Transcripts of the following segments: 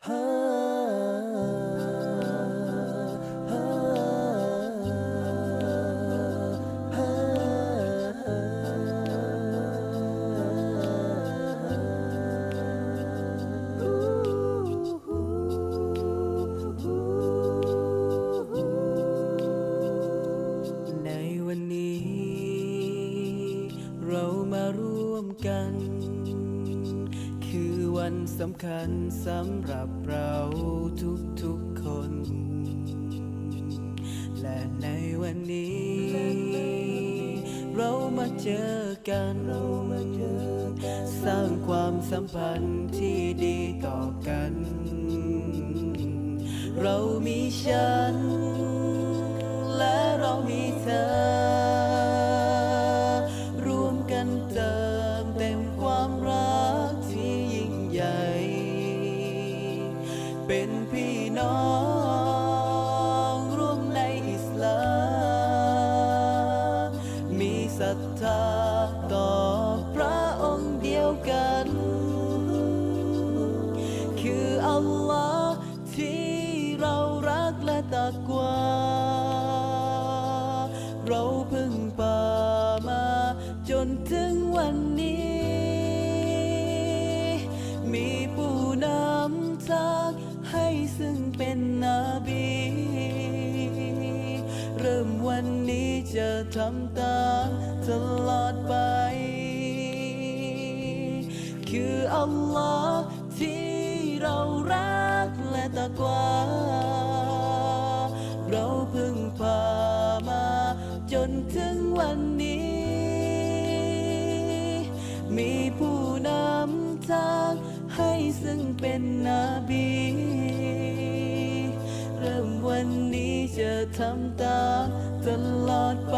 ใสำคัญสำหรับเราทุกๆคน และในวันนี้ เรามาเจอกันเรามาเจอสร้างความสัมพันธ์ที่ดีต่อกัน เรามีฉัน ศรัทธาต่อพระองค์เดียวกัน คืออัลลอฮ์ที่เรารักและตักวาเราพึ่งปามา จนถึงวันนี้ มีผู้นำทางให้ซึ่งเป็นนบี เริ่มวันนี้จะทำ ตลอดไป คืออัลลอฮ์ที่เรารักและตะกวาเราเพึ่งพามา จนถึงวันนี้ มีผู้นำทางให้ซึ่งเป็นนบี เริ่มวันนี้จะทำตามตลอดไป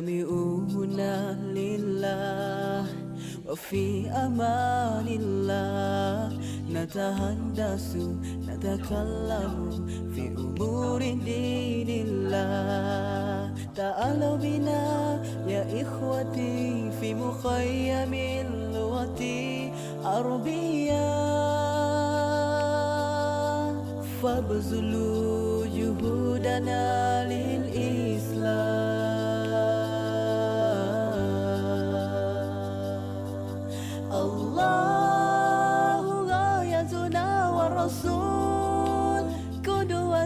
نجتمعون لله وفي أمان الله نتحدث نتكلم في أمور دين الله. تعالوا بنا يا إخوتي في مخيم اللغة عربية فابذلوا جهودنا للإسلام.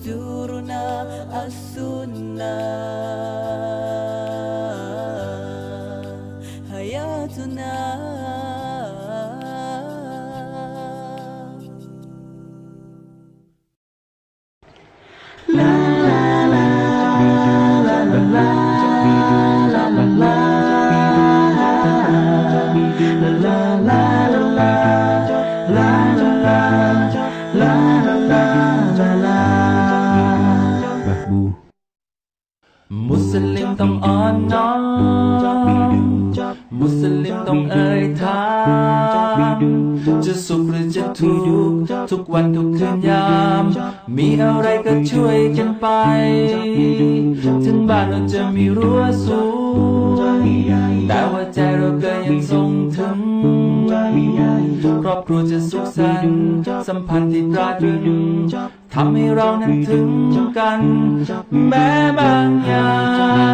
القرآن دستورنا السنة حياتنا จะสุขหรือจะทุกข์ทุกวันทุกคืนยาม มีอะไรก็ช่วยกันไป ถึงบ้านเราจะมีรั้วสูง แต่ว่าใจเราก็ยังส่งถึง ครอบครัวจะสุขสันต์สัมพันธ์ที่ตราตรึงทำให้เรานั้นถึงกัน แม้บางอย่า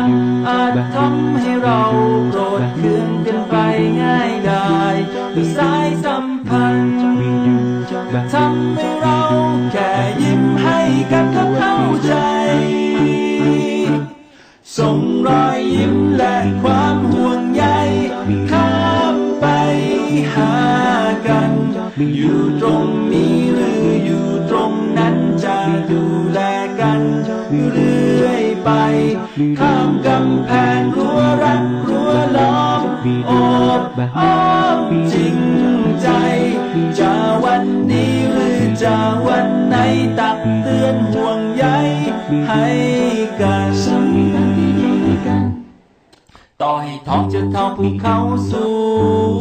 งอาจทำให้เราโกรธเคืองกันไปง่ายได้ด้วย สายสัมพันธ์ทำให้เราแค่ยิ้มให้กันก็เข้าใจ ส่งรอยยิ้มและความห่วงใยข้ามไปหากัน อยู่ตรงนี้หรืออยู่ตรงนั้นจะดูแลกันเรื่อยไป ข้ามกำแพงรั้วรักรั้ โอบอ้อมจริงใจจะวันนี้หรือจะวันไหนตักเตือนห่วงใยให้ ต่อให้ทองจะเท่าภูเขาสูง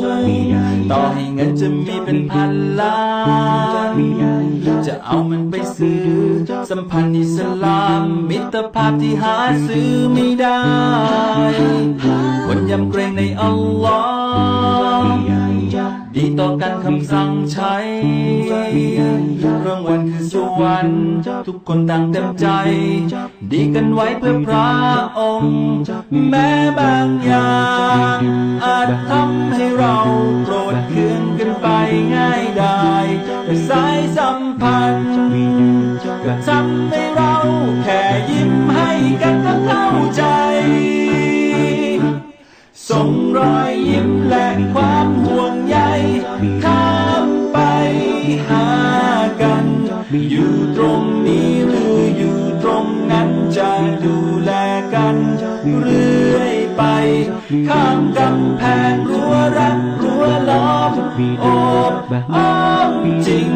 ต่อให้เงินจะมีเป็นพันล้าน จะเอามันไปซื้อ สัมพันธ์อิสลาม มิตรภาพที่หาซื้อไม่ได้ควรยำเกรงในอัลลอฮ์ดีต่อ กันคำสั่งใช้เรื่องวันคือสวรรค์ทุกคนต่างเต็มใจ ดีกันไว้เพื่อพระองค์ แม้บางอย่าง อาจทำให้เราโกรธเคืองกันไปง่ายได้ กัน อยู่ตรงนี้หรืออยู่ตรงนั้นจะดูแลกันเรื่อยไป ข้ามกำแพงรั้วรักรั้วล้อมโอบอ้อมจริง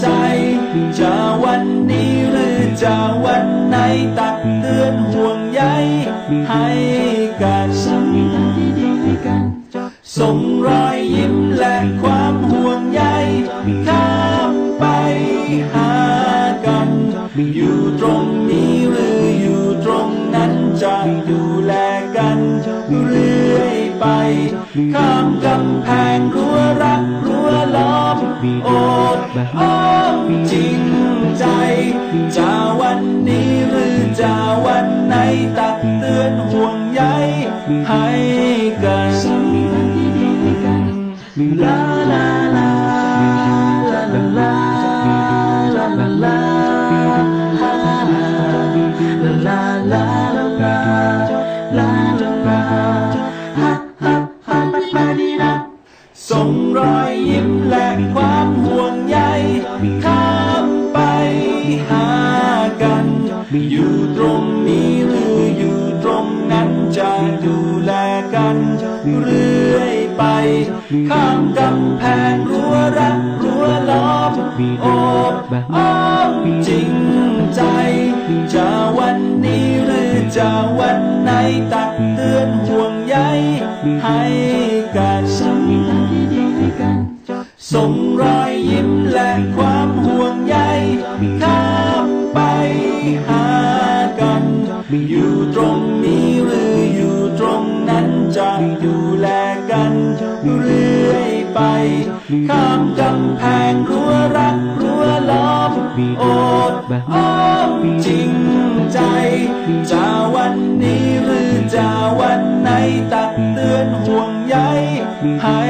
ใจ จะวันนี้หรือจะวันไหนตักเตือนห่วงใยให้กันส่งรอยยิ้ม อยู่ตรงนี้หรืออยู่ตรงนั้นจะดูแลกันเรื่อยไป ข้ามกำแพงรั้วรักรั้วล้อมโอบอ้อมจริงใจจะวันนี้หรือจะวันไหนตักเตือนห่วงใยให้กันลาลา แพงรั้วรักรั้วล้อมโอบอ้อมจริงใจ จะวันนี้หรือจะวันไหนตักเตือนห่วงใยให้กันส่งรอยยิ้มและความห่วงใยข้ามไปหากัน อยู่ตรงนี้หรืออยู่ตรงนั้นจะดูแลกันเรื่อยไป ข้ามกำแพงรั้วรักรั้วล้อมโอดอ้อมจริงใจ จะวันนี้หรือจะวันไหนตักเตือนห่วงใยให้